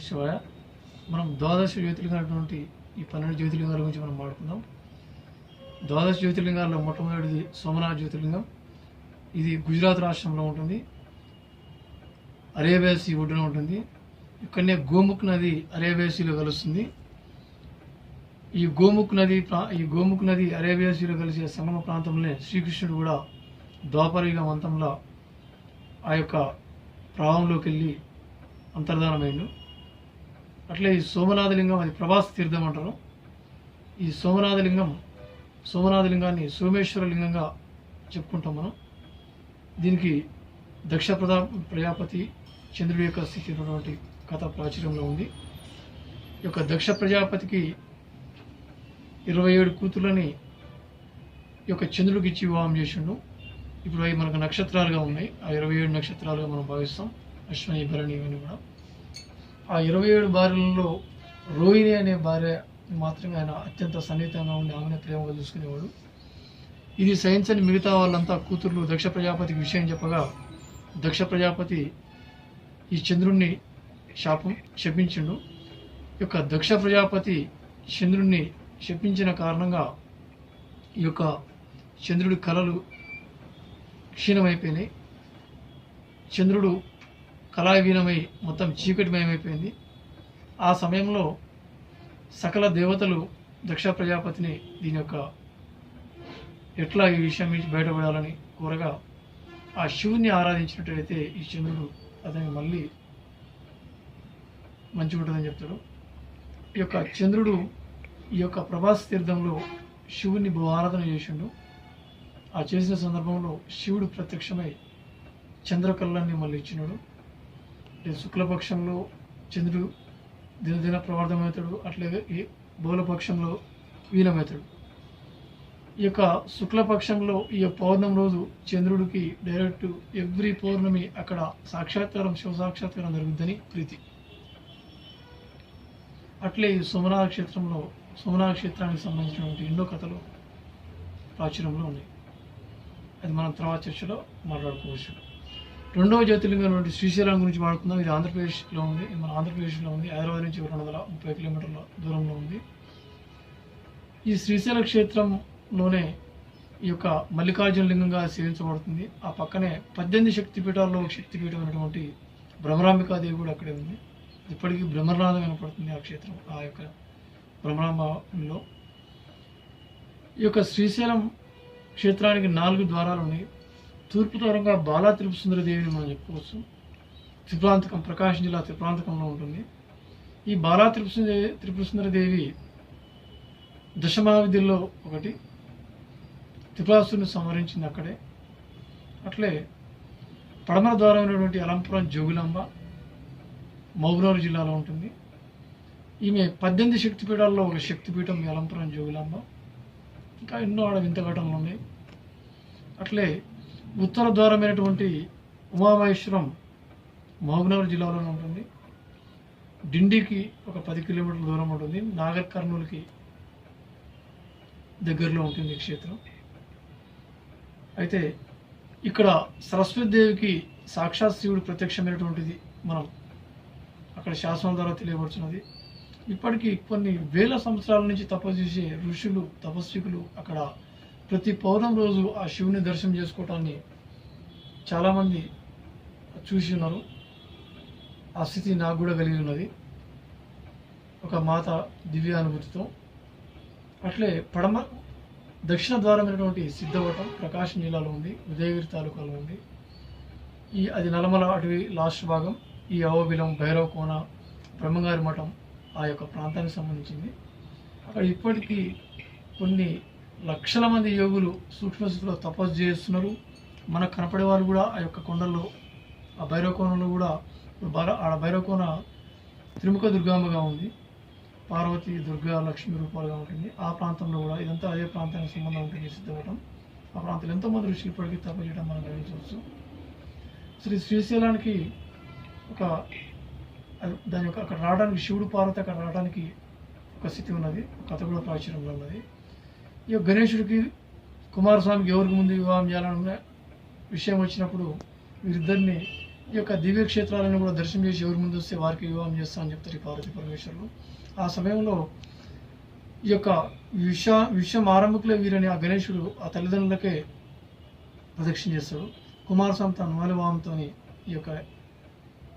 శివాయ మనం ద్వాదశ జ్యోతిర్లింగాలటువంటి ఈ పన్నెండు జ్యోతిర్లింగాల గురించి మనం మాట్లాడుకుందాం. ద్వాదశ జ్యోతిర్లింగాల్లో మొట్టమొదటిది సోమనాథ్ జ్యోతిర్లింగం. ఇది గుజరాత్ రాష్ట్రంలో ఉంటుంది. అరేబియా సీ ఒడ్డున ఉంటుంది. ఇక్కడనే గోముఖ్ నది అరేబియాసీలో కలుస్తుంది. ఈ గోముఖ్ నది ప్రా- ఈ గోముఖ్ నది అరేబియాసీలో కలిసే సంగమ ప్రాంతంలోనే శ్రీకృష్ణుడు కూడా ద్వాపరయుగం మంతంలో ఆ యొక్క ప్రవాహంలోకి వెళ్ళి అంతర్ధానమైండు. అట్లే ఈ సోమనాథలింగం అది ప్రభాస్ తీర్థం అంటారు. ఈ సోమనాథలింగం సోమనాథలింగాన్ని సోమేశ్వర లింగంగా చెప్పుకుంటాం మనం. దీనికి దక్ష ప్రదా ప్రజాపతి చంద్రుడి యొక్క స్థితి ఉన్నటువంటి కథ ప్రాచుర్యంలో ఉంది. ఈ యొక్క దక్ష ప్రజాపతికి ఇరవై ఏడు కూతుర్లని ఈ యొక్క చంద్రుడికి ఇచ్చి వివాహం చేసిండు. ఇప్పుడు అవి మనకు నక్షత్రాలుగా ఉన్నాయి. ఆ ఇరవై ఏడు నక్షత్రాలుగా మనం భావిస్తాం. అశ్వని భరణి ఇవన్నీ కూడా. ఆ ఇరవై ఏడు భార్యలలో రోహిణి అనే భార్య మాత్రమే ఆయన అత్యంత సన్నిహితంగా ఉండి ఆమెనే ప్రేమగా చూసుకునేవాడు. ఇది సహించని మిగతా వాళ్ళంతా కూతుర్లు దక్ష ప్రజాపతికి విషయం చెప్పగా దక్ష ప్రజాపతి ఈ చంద్రుణ్ణి శాపం శపించిండు. ఈ యొక్క దక్ష ప్రజాపతి చంద్రుణ్ణి శపించిన కారణంగా ఈ యొక్క చంద్రుడి కళలు క్షీణమైపోయినాయి. చంద్రుడు కళావీనమై మొత్తం చీకటిమయమైపోయింది. ఆ సమయంలో సకల దేవతలు దక్ష ప్రజాపతిని దీని యొక్క ఎట్లా ఈ విషయం నుంచి బయటపడాలని కోరగా ఆ శివుని ఆరాధించినట్లయితే ఈ చంద్రుడు అతనికి మళ్ళీ మంచిగా ఉంటుందని చెప్తాడు. ఈ యొక్క చంద్రుడు ఈ యొక్క ప్రభాస్ తీర్థంలో శివుని బహు ఆరాధన చేసిండు. ఆ చేసిన సందర్భంలో శివుడు ప్రత్యక్షమై చంద్రకళాన్ని మళ్ళీ ఇచ్చినాడు. శుక్లపక్షంలో చంద్రుడు దినదిన ప్రవర్ధమవుతాడు అట్లాగే ఈ బహుళపక్షంలో వీనమవుతాడు ఈ యొక్క శుక్లపక్షంలో ఈ పౌర్ణం పౌర్ణమి రోజు చంద్రుడికి డైరెక్ట్ ఎవ్రీ పౌర్ణమి అక్కడ సాక్షాత్కారం శివ సాక్షాత్కారం జరుగుద్దని ప్రీతి. అట్లే ఈ సోమనాథ క్షేత్రంలో సోమనాథ క్షేత్రానికి సంబంధించినటువంటి ఎన్నో కథలు ప్రాచుర్యంలో ఉన్నాయి. అది మనం తర్వాత చర్చలో మాట్లాడుకోవచ్చు. రెండవ జ్యోతిర్లింగం శ్రీశైలం గురించి మాట్లాడుతున్నాం. ఇది ఆంధ్రప్రదేశ్లో ఉంది. మన ఆంధ్రప్రదేశ్లో ఉంది. హైదరాబాద్ నుంచి రెండు వందల ముప్పై కిలోమీటర్ల దూరంలో ఉంది. ఈ శ్రీశైల క్షేత్రంలోనే ఈ యొక్క మల్లికార్జున లింగంగా సేవించబడుతుంది. ఆ పక్కనే పద్దెనిమిది శక్తిపీఠాల్లో ఒక శక్తిపీఠం అయినటువంటి భ్రమరాంబికాదేవి కూడా అక్కడే ఉంది. ఇప్పటికీ బ్రహ్మనాథం వినపడుతుంది ఆ క్షేత్రం ఆ యొక్క భ్రమరాంబలో ఈ యొక్క శ్రీశైలం క్షేత్రానికి నాలుగు ద్వారాలు ఉన్నాయి. తూర్పు దూరంగా బాలా త్రిపు దేవిని మనం చెప్పుకోవచ్చు. త్రిప్రాంతకం ప్రకాశం జిల్లా త్రిప్రాంతకంలో ఉంటుంది. ఈ బాలా త్రిపు త్రిపుసుందర త్రిపుర దేవి దశమహావిద్యల్లో ఒకటి. త్రిపురాసుని సంహరించింది అక్కడే. అట్లే పడమర ద్వారమైనటువంటి అలంపురం జోగులాంబ మౌగునూరు జిల్లాలో ఉంటుంది. ఈమె పద్దెనిమిది శక్తిపీఠాల్లో ఒక శక్తిపీఠం అలంపురం జోగులాంబ. ఇంకా ఎన్నో ఆడ వింత ఘటనలు ఉన్నాయి. అట్లే ఉత్తర ద్వారమైనటువంటి ఉమామహేశ్వరం మహబూబ్నగర్ జిల్లాలోనే ఉంటుంది. డిండికి ఒక పది కిలోమీటర్ల దూరం ఉంటుంది. నాగర్ కర్నూలుకి దగ్గరలో ఉంటుంది ఈ క్షేత్రం. అయితే ఇక్కడ సరస్వతి దేవికి సాక్షాత్ శివుడు ప్రత్యక్షమైనటువంటిది మనం అక్కడ శాసనం ద్వారా తెలియబడుతున్నది ఇప్పటికీ కొన్ని వేల సంవత్సరాల నుంచి తపస్సు చేసే ఋషులు తపస్వికులు అక్కడ ప్రతి పౌర్ణం రోజు ఆ శివుని దర్శనం చేసుకోవటాన్ని చాలామంది చూసి ఉన్నారు. ఆ స్థితి నాకు కూడా కలిగి ఉన్నది. ఒక మాత దివ్యానుభూతితో. అట్లే పడమ దక్షిణ ద్వారమైనటువంటి సిద్ధవటం ప్రకాశం జిల్లాలో ఉంది ఉదయగిరి తాలూకాలో ఉంది. ఈ అది నలమల అటవీ లాస్ట్ భాగం ఈ అవబిలం భైరవ కోన బ్రహ్మగారి మఠం ఆ యొక్క ప్రాంతానికి సంబంధించింది. అక్కడ ఇప్పటికీ కొన్ని లక్షల మంది యోగులు సూక్ష్మస్థితిలో తపస్సు చేస్తున్నారు. మనకు కనపడే వాళ్ళు కూడా ఆ యొక్క కొండల్లో ఆ భైరవకోణంలో కూడా భార బాల ఆడ త్రిముఖ దుర్గాంబగా ఉంది. పార్వతి దుర్గా లక్ష్మి రూపాలుగా ఉంటుంది. ఆ ప్రాంతంలో కూడా ఇదంతా అదే ప్రాంతానికి సంబంధం ఉంటుంది సిద్ధవటం ఆ ప్రాంతంలో ఎంతోమంది ఋషులు ఇప్పటికీ తప చేయడం మనం గమనించవచ్చు. శ్రీ శ్రీశైలానికి ఒక దాని యొక్క అక్కడ రావడానికి శివుడు పార్వతి అక్కడ రావడానికి ఒక స్థితి ఉన్నది. కథ కూడా ప్రాచుర్యంలో ఉన్నది. ఈ యొక్క గణేశుడికి కుమారస్వామికి ఎవరికి ముందు వివాహం చేయాలన్న విషయం వచ్చినప్పుడు వీరిద్దరిని ఈ యొక్క దివ్యక్షేత్రాలను కూడా దర్శనం చేసి ఎవరి ముందు వస్తే వారికి వివాహం చేస్తామని చెప్తారు ఈ పార్వతీ పరమేశ్వరులు. ఆ సమయంలో ఈ యొక్క విష విషయం ఆరంభకులే వీరని ఆ గణేశుడు ఆ తల్లిదండ్రులకే ప్రదక్షిణ చేస్తాడు. కుమారస్వామి తన మూలభావంతో ఈ యొక్క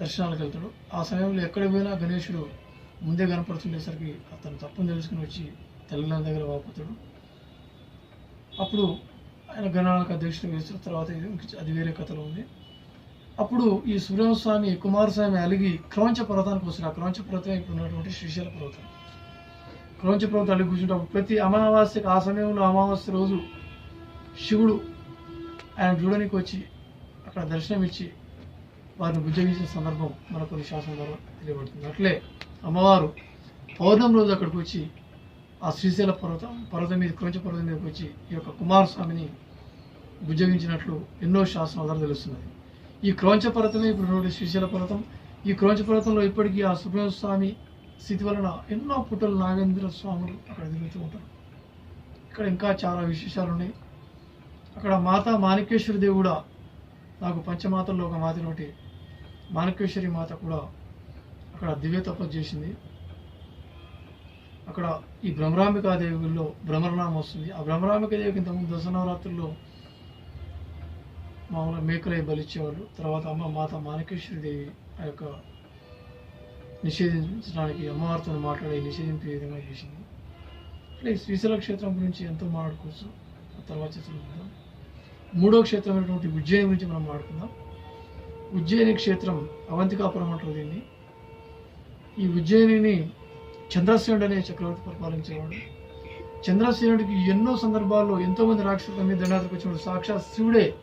దర్శనాలకు వెళ్తాడు. ఆ సమయంలో ఎక్కడికి పోయినా గణేశుడు ముందే కనపడుతుండేసరికి అతను తప్పును తెలుసుకుని వచ్చి తల్లిదండ్రుల దగ్గర వాపోతాడు. అప్పుడు ఆయన గణాలకు అధ్యక్షుడు వేసిన తర్వాత ఇది అది వేరే కథలో ఉంది. అప్పుడు ఈ సూర్యస్వామి కుమారస్వామి అలిగి క్రౌంచ పర్వతానికి వస్తారు క్రౌంచ పర్వతం ఇప్పుడు ఉన్నటువంటి శ్రీశైల పర్వతం. క్రౌంచ పర్వతం అలిగి కూర్చుంటే ప్రతి అమావాస్యకి ఆ సమయంలో అమావాస్య రోజు శివుడు ఆయన చూడడానికి వచ్చి అక్కడ దర్శనం ఇచ్చి వారిని ఉద్యోగించిన సందర్భం మనకు కొన్ని శాసనం ద్వారా తెలియబడుతుంది. అట్లే అమ్మవారు పౌర్ణమి రోజు అక్కడికి వచ్చి ఆ శ్రీశైల పర్వతం పర్వతం మీద క్రౌంచ పర్వతం మీదకి వచ్చి ఈ యొక్క కుమారస్వామిని భుజగించినట్లు ఎన్నో శాసనాల ద్వారా తెలుస్తున్నది. ఈ క్రోంచ పర్వతమే ఇప్పుడు శ్రీశైల పర్వతం. ఈ క్రోంచ పర్వతంలో ఇప్పటికీ ఆ సుబ్రహ్మణ్య స్వామి స్థితి వలన ఎన్నో పుట్టలు నాగేంద్ర స్వాములు అక్కడ తిరుగుతూ ఉంటారు. ఇక్కడ ఇంకా చాలా విశేషాలు ఉన్నాయి. అక్కడ మాత మాణిక్యేశ్వరి దేవి కూడా నాకు పంచమాతల్లో ఒక మాతనోటి మాణిక్యేశ్వరి మాత కూడా అక్కడ దివ్య తపస్సు చేసింది. అక్కడ ఈ భ్రమరాంబికా దేవిలో భ్రమరనామం వస్తుంది. ఆ భ్రమరాంబిక ఇంతకుముందు దశనవరాత్రుల్లో మామూలుగా మేకలై బలిచ్చేవాళ్ళు. తర్వాత అమ్మ మాత మాణికేశ్వరి దేవి ఆ యొక్క నిషేధించడానికి అమ్మవారితో మాట్లాడి నిషేధింపే విధంగా చేసింది. అట్లా ఈ శ్రీశైల క్షేత్రం గురించి ఎంతో మాట్లాడుకోవచ్చు. ఆ తర్వాత చదువుకుందాం మూడో క్షేత్రమైనటువంటి ఉజ్జయిని గురించి మనం మాట్లాడుకుందాం. ఉజ్జయిని క్షేత్రం అవంతికాపురం అంటారు దీన్ని. ఈ ఉజ్జయినిని చంద్రసేనుడు అనే చక్రవర్తి పరిపాలించేవాడు చంద్రసేనుడికి ఎన్నో సందర్భాల్లో ఎంతో మంది రాక్షసుల మీద దండాలకు వచ్చినప్పుడు సాక్షాత్ శివుడే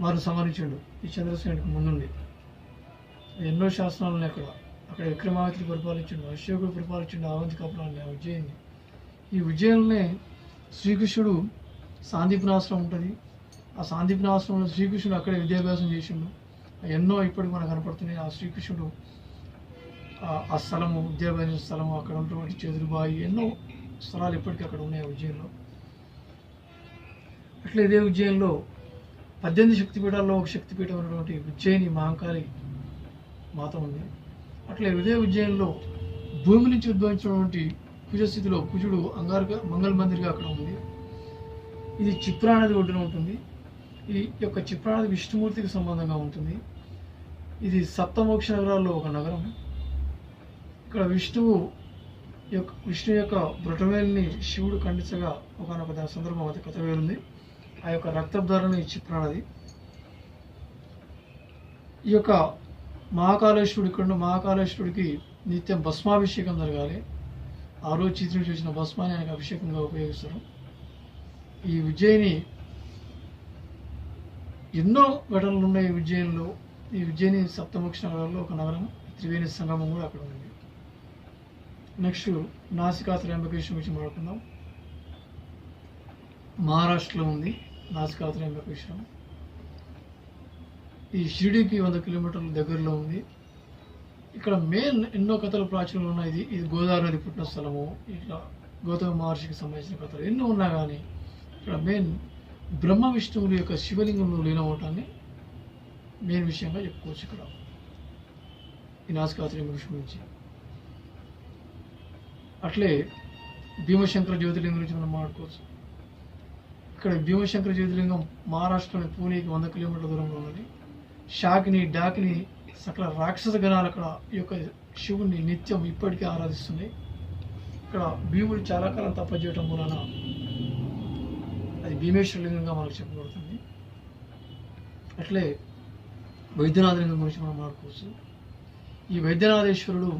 వారు సంహరించాడు ఈ చంద్రసేనుడికి ముందుండి. ఎన్నో శాసనాలు ఉన్నాయి అక్కడ. అక్కడ విక్రమావతిని పరిపాలించిండు అశోకుడు పరిపాలించిండు అవంతికాపురాన్ని ఆ ఉజ్జయిని ఈ ఉజ్జయినిలోనే శ్రీకృష్ణుడు సాందీపనాశ్రమం ఉంటుంది. ఆ సాందీపనాశ్రమంలో శ్రీకృష్ణుడు అక్కడే విద్యాభ్యాసం చేసిండు. ఎన్నో ఇప్పటికి మనకు కనపడుతున్నాయి. ఆ శ్రీకృష్ణుడు ఆ- స్థలము విద్యాభ్యాస స్థలము అక్కడ ఉన్నటువంటి చెదురుబాయి ఎన్నో స్థలాలు ఇప్పటికీ అక్కడ ఉన్నాయి ఆ ఉజ్జయినిలో. అట్లా ఇదే ఉజ్జయంలో పద్దెనిమిది శక్తిపీఠాల్లో ఒక శక్తిపీఠం ఉన్నటువంటి ఉజ్జయిని మహంకాళి మాత ఉంది. అట్లా ఇదే ఉజ్జయంలో భూమి నుంచి ఉద్భవించినటువంటి కుజస్థితిలో కుజుడు అంగారక మంగళ మందిర్గా అక్కడ ఉంది. ఇది చిప్రా నది ఒడ్డున ఉంటుంది. ఈ యొక్క చిప్రా నది విష్ణుమూర్తికి సంబంధంగా ఉంటుంది. ఇది సప్తమోక్ష నగరాల్లో ఒక నగరం. ఇక్కడ విష్ణువు యొక్క విష్ణు యొక్క బ్రొటవేల్ని శివుడు ఖండించగా ఒకనొక దాని సందర్భం అది కథ వేలుంది ఆ యొక్క రక్తధారణ ఈ ఈ యొక్క మహాకాళేశ్వరుడు ఇక్కడ మహాకాళేశ్వరుడికి నిత్యం భస్మాభిషేకం జరగాలి. ఆ రోజు చిత్రం చేసిన భస్మాన్ని ఆయనకు అభిషేకంగా ఉపయోగిస్తారు. ఈ విజయని ఎన్నో ఘటనలు ఉన్నాయి ఈ ఈ విజయని సప్తమోక్ష నగరంలో ఒక నగరం త్రివేణి సంగమం కూడా అక్కడ ఉంది. నెక్స్ట్ నాసికా త్రయంబకేశ్వరం గురించి మాట్లాడుకుందాం. మహారాష్ట్రలో ఉంది నాసికా త్రయంబకేశ్వరం ఈ షిరిడీకి వంద కిలోమీటర్ల దగ్గరలో ఉంది. ఇక్కడ మెయిన్ ఎన్నో కథలు ప్రాచుర్యంలో ఉన్నాయి. ఇది ఇది గోదావరి నది పుట్టిన స్థలము. ఇట్లా గౌతమ మహర్షికి సంబంధించిన కథలు ఎన్నో ఉన్నా కానీ ఇక్కడ మెయిన్ బ్రహ్మ విష్ణువుల యొక్క శివలింగంలో లీనమవటాన్ని మెయిన్ విషయంగా చెప్పుకోవచ్చు ఇక్కడ. ఈ నాసికాత్రి విషయం గురించి. అట్లే భీమశంకర జ్యోతిర్లింగం గురించి మనం మాట్లాడుకోవచ్చు. ఇక్కడ భీమశంకర జ్యోతిర్లింగం మహారాష్ట్రలోని పూణేకి వంద కిలోమీటర్ల దూరంలో ఉన్నది. షాకిని డాకిని సకల రాక్షస గణాలు అక్కడ ఈ యొక్క శివుణ్ణి నిత్యం ఇప్పటికీ ఆరాధిస్తున్నాయి. ఇక్కడ భీముడు చాలా కాలం తప్ప చేయటం వలన అది భీమేశ్వరలింగంగా మనకు చెప్పబడుతుంది. అట్లే వైద్యనాథలింగం గురించి మనం మాట్లాడుకోవచ్చు. ఈ వైద్యనాథేశ్వరుడు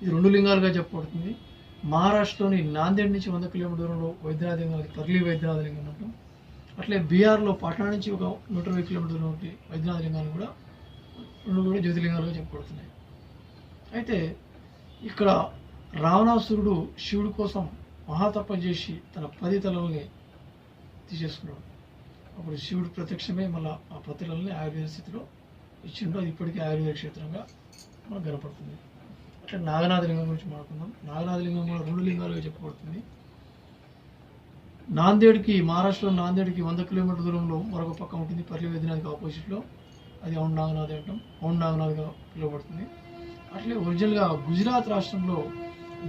ఇది రెండు లింగాలుగా చెప్పబడుతుంది. మహారాష్ట్రలోని నాందేడ్ నుంచి వంద కిలోమీటర్ దూరంలో వైద్యనాథ లింగం అది పర్లీ వైద్యనాథ లింగం అంటాం. అట్లే బీహార్లో పాట్నా నుంచి ఒక నూట ఇరవై కిలోమీటర్ దూరం ఉంటే వైద్యనాథ లింగాలు కూడా రెండు కూడా జ్యోతిలింగాలుగా చెప్పబడుతున్నాయి. అయితే ఇక్కడ రావణాసురుడు శివుడి కోసం మహాతప చేసి తన పది తలల్ని తీసేసుకున్నాడు. అప్పుడు శివుడు ప్రత్యక్షమే మళ్ళీ ఆ పది తలల్ని ఆయుర్వేద స్థితిలో ఇచ్చిండు. అది ఇప్పటికీ ఆయుర్వేద క్షేత్రంగా మనకు కనపడుతుంది. అంటే నాగనాథ లింగం గురించి మాట్లాడుకుందాం. నాగనాథ లింగం కూడా రెండు లింగాలుగా చెప్పబడుతుంది. నాందేడ్కి మహారాష్ట్రలో నాందేడ్కి వంద కిలోమీటర్ దూరంలో మరొక పక్క ఉంటుంది. పర్లి ఆపోజిట్లో అది ఔండ్ నాగనాథ్ అంటాం. ఔండ్ నాగనాథ్గా పిలువబడుతుంది. అట్లే ఒరిజినల్గా గుజరాత్ రాష్ట్రంలో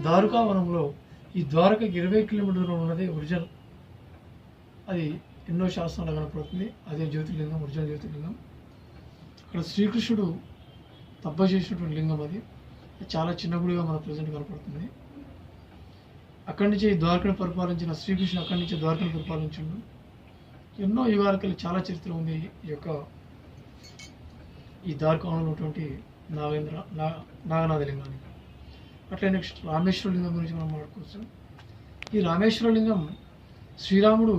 ద్వారకావనంలో ఈ ద్వారకకి ఇరవై కిలోమీటర్ దూరం ఉన్నది ఒరిజినల్. అది ఎన్నో శాస్త్రాలు కనపడుతుంది. అదే జ్యోతిర్లింగం ఒరిజినల్ జ్యోతిర్లింగం. అక్కడ శ్రీకృష్ణుడు తప్ప చేసినటువంటి లింగం అది. చాలా చిన్న గుడిగా మన ప్రజెంట్ కనపడుతుంది. అక్కడి నుంచి ద్వారకను పరిపాలించిన శ్రీకృష్ణుడు అక్కడి నుంచి ద్వారకను పరిపాలించుడు. ఎన్నో యుగాలకి చాలా చరిత్ర ఉంది ఈ యొక్క ఈ ద్వారకంలో ఉన్నటువంటి నాగేంద్ర నాగనాథ లింగానికి అట్లే నెక్స్ట్ రామేశ్వర లింగం గురించి మనం మాట్లాడుకోవచ్చు. ఈ రామేశ్వర లింగం శ్రీరాముడు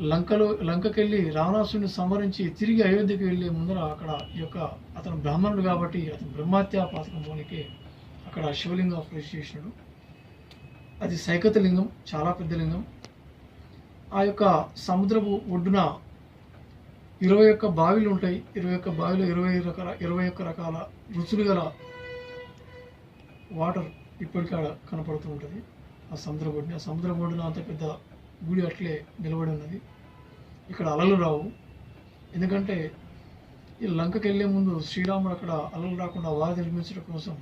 లంకలో లంకకెళ్ళి రావణాసుని సంహరించి తిరిగి అయోధ్యకి వెళ్ళే ముందర అక్కడ ఈ యొక్క అతను బ్రాహ్మణుడు కాబట్టి అతను బ్రహ్మత్యా పాతకంలోనికి అక్కడ శివలింగం ప్రతిష్ఠ చేసినాడు. అది సైకత లింగం చాలా పెద్ద లింగం. ఆ యొక్క సముద్రపు ఒడ్డున ఇరవై ఒక్క బావిలు ఉంటాయి. ఇరవై ఒక్క బావిలో ఇరవై రకాల ఇరవై ఒక్క రకాల రుచులు గల వాటర్ ఇప్పటికీ కనపడుతూ ఉంటుంది. ఆ సముద్ర ఒడ్డున ఆ సముద్ర ఒడ్డున అంత పెద్ద గుడి అట్లే నిలబడి ఉన్నది. ఇక్కడ అలలు రావు. ఎందుకంటే ఈ లంకకి వెళ్ళే ముందు శ్రీరాముడు అక్కడ అలలు రాకుండా వారి నిర్మించడం కోసం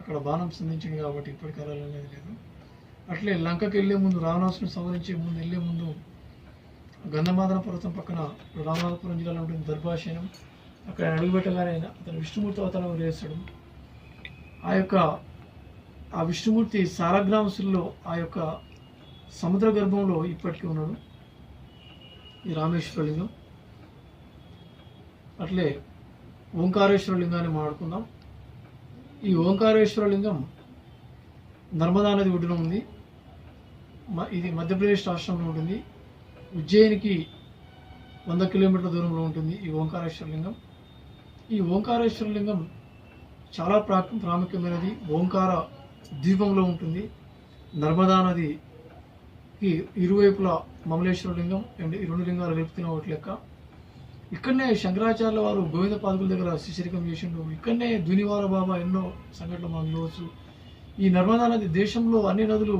అక్కడ బాణం సంధించింది కాబట్టి ఇప్పటికీ అలలు అనేది లేదు. అట్లే లంకకి వెళ్ళే ముందు రావణాసుని సంవరించే ముందు వెళ్ళే ముందు గంధమాదన పర్వతం పక్కన రామనాథపురం జిల్లాలో ఉంటుంది దర్భాశయనం అక్కడ అడుగుపెట్టగానే అతను విష్ణుమూర్తి అవతారం వేస్తాడు ఆ యొక్క ఆ విష్ణుమూర్తి సాలగ్రామసుల్లో ఆ యొక్క సముద్ర గర్భంలో ఇప్పటికీ ఉన్నాడు ఈ రామేశ్వర లింగం అట్లే ఓంకారేశ్వర లింగాన్ని మాట్లాడుకుందాం ఈ ఓంకారేశ్వర లింగం నర్మదా నది ఒడ్డున ఉంది. మ- ఇది మధ్యప్రదేశ్ రాష్ట్రంలో ఉంటుంది. ఉజ్జయినికి వంద కిలోమీటర్ల దూరంలో ఉంటుంది ఈ ఓంకారేశ్వర లింగం ఈ ఓంకారేశ్వర లింగం చాలా ప్రా ప్రాముఖ్యమైనది. ఓంకార ద్వీపంలో ఉంటుంది. నర్మదా నది ఈ ఇరువైపులా మమలేశ్వర లింగం అండ్ ఈ రెండు లింగాలు కలుపుతున్న ఒకటి లెక్క. ఇక్కడనే శంకరాచార్య వారు గోవింద పాదుకుల దగ్గర శిశరికం చేసిండు ఇక్కడనే దునివార బాబా ఎన్నో సంఘటనలు మనం చూడవచ్చు. ఈ నర్మదా నది దేశంలో అన్ని నదులు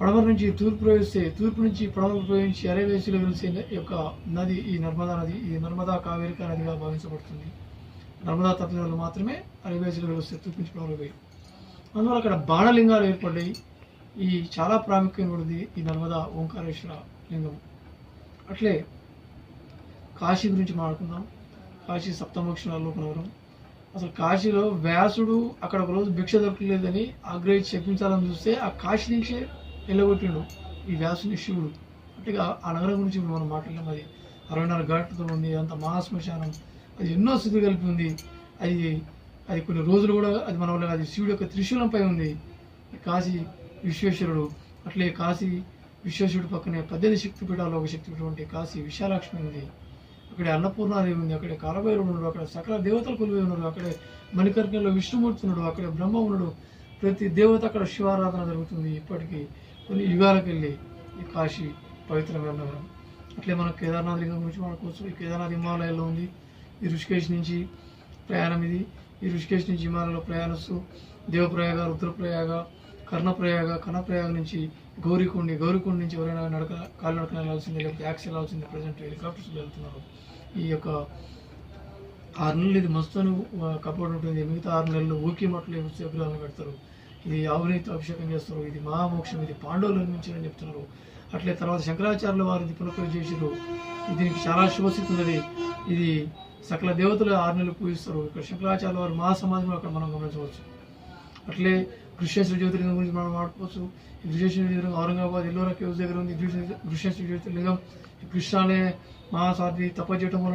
పడమర నుంచి తూర్పు ప్రవేశిస్తే తూర్పు నుంచి పడమర ప్రవేశించి అరేవేసిలో వెలిసే యొక్క నది ఈ నర్మదా నది ఈ నర్మదా కావేరిక నదిగా భావించబడుతుంది. నర్మదా తప్పి మాత్రమే అరేవేసిలో వెలిస్తే తూర్పు నుంచి పడమర అందువల్ల అక్కడ బాణలింగాలు ఏర్పడ్డాయి. ఈ చాలా ప్రాముఖ్యమైనది ఈ నర్మదా ఓంకారేశ్వర లింగం. అట్లే కాశీ గురించి మాట్లాడుకుందాం. కాశీ సప్తమోక్షణాల్లో కొనవరం అసలు కాశీలో వ్యాసుడు అక్కడ ఒక రోజు భిక్ష దొరకలేదని ఆగ్రహించి చెప్పించాలని చూస్తే ఆ కాశీ నుంచే వెళ్ళగొట్టిండు ఈ వ్యాసుని శివుడు. అంటే ఆ- నగరం గురించి మనం మాట్లాడలేము అది అరవై నాలుగు ఘాట్లతో ఉంది అంత మహాశ్మశానం అది ఎన్నో స్థితి కలిపి ఉంది. అది అది కొన్ని రోజులు కూడా అది మన వల్ల అది శివుడు యొక్క త్రిశూలంపై ఉంది. కాశీ విశ్వేశ్వరుడు అట్లే కాశీ విశ్వేశ్వరుడు పక్కనే పద్దెనిమిది శక్తిపీఠాల్లో ఒక శక్తిపీఠం అంటే కాశీ విశాలాక్ష్మి ఉంది. అక్కడ అన్నపూర్ణాదేవి ఉంది అక్కడ కాలభైరుడు ఉన్నాడు అక్కడ సకల దేవతలు కొలువై ఉన్నాడు అక్కడే మణికర్ణలో విష్ణుమూర్తి ఉన్నాడు అక్కడే బ్రహ్మ ఉన్నాడు. ప్రతి దేవత అక్కడ శివారాధన జరుగుతుంది. ఇప్పటికీ కొన్ని యుగాలకు వెళ్ళి ఈ కాశీ పవిత్రమైన నగరం అట్లే మనం కేదార్నాథ్ లింగం గురించి మనకు ఈ కేదార్నాథ్ హిమాలయాల్లో ఉంది. ఈ ఋషికేశ్ నుంచి ప్రయాణం ఇది. ఈ ఋషికేశ్ నుంచి హిమాలయంలో ప్రయాణిస్తూ దేవప్రయాగ రుద్రప్రయాగ కర్ణప్రయాగ కర్ణప్రయాగ నుంచి గౌరీకుండి గౌరీకుండి నుంచి ఎవరైనా నడక కాలు నడక వెళ్ళాల్సిందే లేకపోతే యాక్సిల్ వెళ్ళాల్సిందే ప్రజెంట్ హెలికాప్టర్స్ వెళ్తున్నారు. ఈ యొక్క ఆరు నెలలు ఇది మస్తును కప్పబడి ఉంటుంది. మిగతా ఆరు నెలలు ఊకి మట్లు విగ్రహాలను పెడతారు ఇది అవినీతి అభిషేకం చేస్తారు. ఇది మహామోక్షం. ఇది పాండవులు నిర్మించారని చెప్తున్నారు. అట్లే తర్వాత శంకరాచార్యుల వారిని ఇది పునఃప్రవేశ చేసారు దీనికి చాలా శుభస్థితి ఉన్నది. ఇది సకల దేవతలు ఆరు నెలలు పూజిస్తారు. ఇక్కడ శంకరాచార్య వారు మహాసమాజంలో అక్కడ మనం గమనించవచ్చు. అట్లే కృష్ణేశ్వర జ్యోతిర్లింగం గురించి మనం మాట్లాడుకోవచ్చు. ఈ కృష్ణేశ్వర జ్యోతిర్లింగం ఔరంగాబాద్ ఎల్లోరా కేవ్స్ దగ్గర ఉంది. కృష్ణేశ్వర జ్యోతిర్లింగం కృష్ణ అనే మహాసారథి తప్ప చేయటం వలన